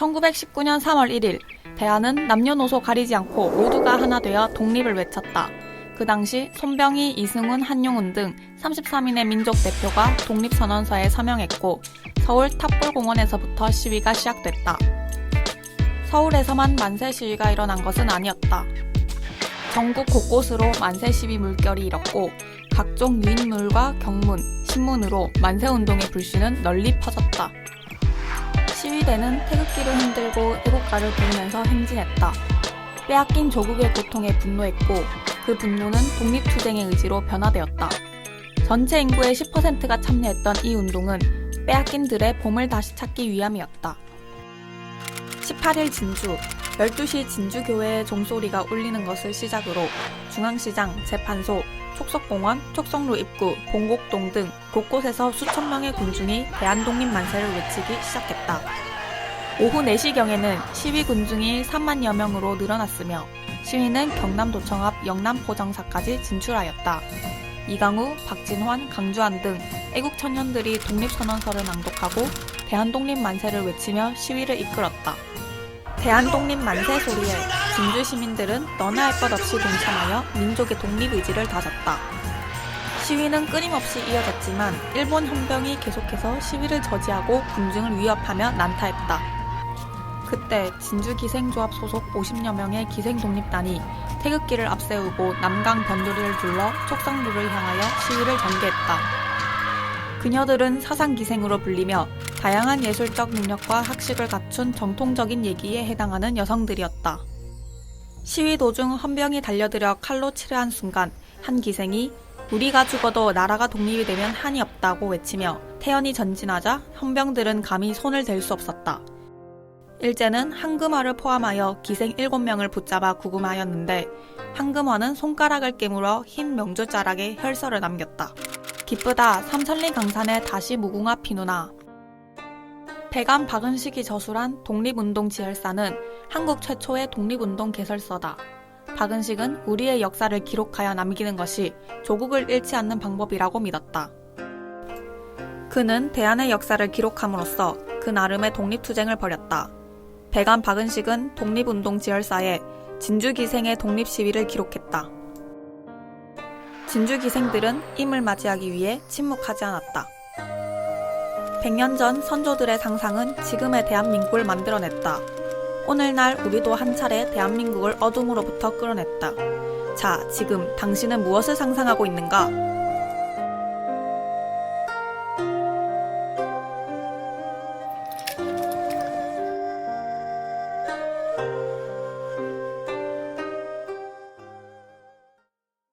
1919년 3월 1일 대한은 남녀노소 가리지 않고 모두가 하나 되어 독립을 외쳤다. 그 당시 손병희, 이승훈, 한용운 등 33인의 민족 대표가 독립선언서에 서명했고 서울 탑골공원에서부터 시위가 시작됐다. 서울에서만 만세 시위가 일어난 것은 아니었다. 전국 곳곳으로 만세 시위 물결이 일었고 각종 유인물과 경문, 신문으로 만세 운동의 불씨는 널리 퍼졌다. 시위대는 태극기를 흔들고 애국가를 부르면서 행진했다. 빼앗긴 조국의 고통에 분노했고 그 분노는 독립투쟁의 의지로 변화되었다. 전체 인구의 10%가 참여했던 이 운동은 빼앗긴 들의 봄을 다시 찾기 위함이었다. 18일 진주, 12시 진주교회의 종소리가 울리는 것을 시작으로 중앙시장, 재판소, 촉석공원, 촉성로 입구, 봉곡동 등 곳곳에서 수천 명의 군중이 대한독립 만세를 외치기 시작했다. 오후 4시경에는 시위 군중이 3만여 명으로 늘어났으며 시위는 경남도청 앞 영남포정사까지 진출하였다. 이강우, 박진환, 강주한 등 애국 청년들이 독립선언서를 낭독하고 대한독립 만세를 외치며 시위를 이끌었다. 대한독립 만세 소리에 진주 시민들은 너나 할 것 없이 동참하여 민족의 독립 의지를 다졌다. 시위는 끊임없이 이어졌지만 일본 헌병이 계속해서 시위를 저지하고 군중을 위협하며 난타했다. 그때 진주 기생조합 소속 50여 명의 기생 독립단이 태극기를 앞세우고 남강 변두리를 둘러 촉성루를 향하여 시위를 전개했다. 그녀들은 사상 기생으로 불리며 다양한 예술적 능력과 학식을 갖춘 정통적인 얘기에 해당하는 여성들이었다. 시위 도중 헌병이 달려들어 칼로 치려한 순간 한 기생이 우리가 죽어도 나라가 독립이 되면 한이 없다고 외치며 태연이 전진하자 헌병들은 감히 손을 댈 수 없었다. 일제는 한금화를 포함하여 기생 7명을 붙잡아 구금하였는데 한금화는 손가락을 깨물어 흰 명주자락에 혈서를 남겼다. 기쁘다 삼천리 강산에 다시 무궁화 피누나 배감 박은식이 저술한 독립운동 지혈사는 한국 최초의 독립운동 개설서다. 박은식은 우리의 역사를 기록하여 남기는 것이 조국을 잃지 않는 방법이라고 믿었다. 그는 대한의 역사를 기록함으로써 그 나름의 독립투쟁을 벌였다. 배감 박은식은 독립운동 지혈사에 진주기생의 독립시위를 기록했다. 진주기생들은 임을 맞이하기 위해 침묵하지 않았다. 100년 전 선조들의 상상은 지금의 대한민국을 만들어냈다. 오늘날 우리도 한 차례 대한민국을 어둠으로부터 끌어냈다. 자, 지금 당신은 무엇을 상상하고 있는가?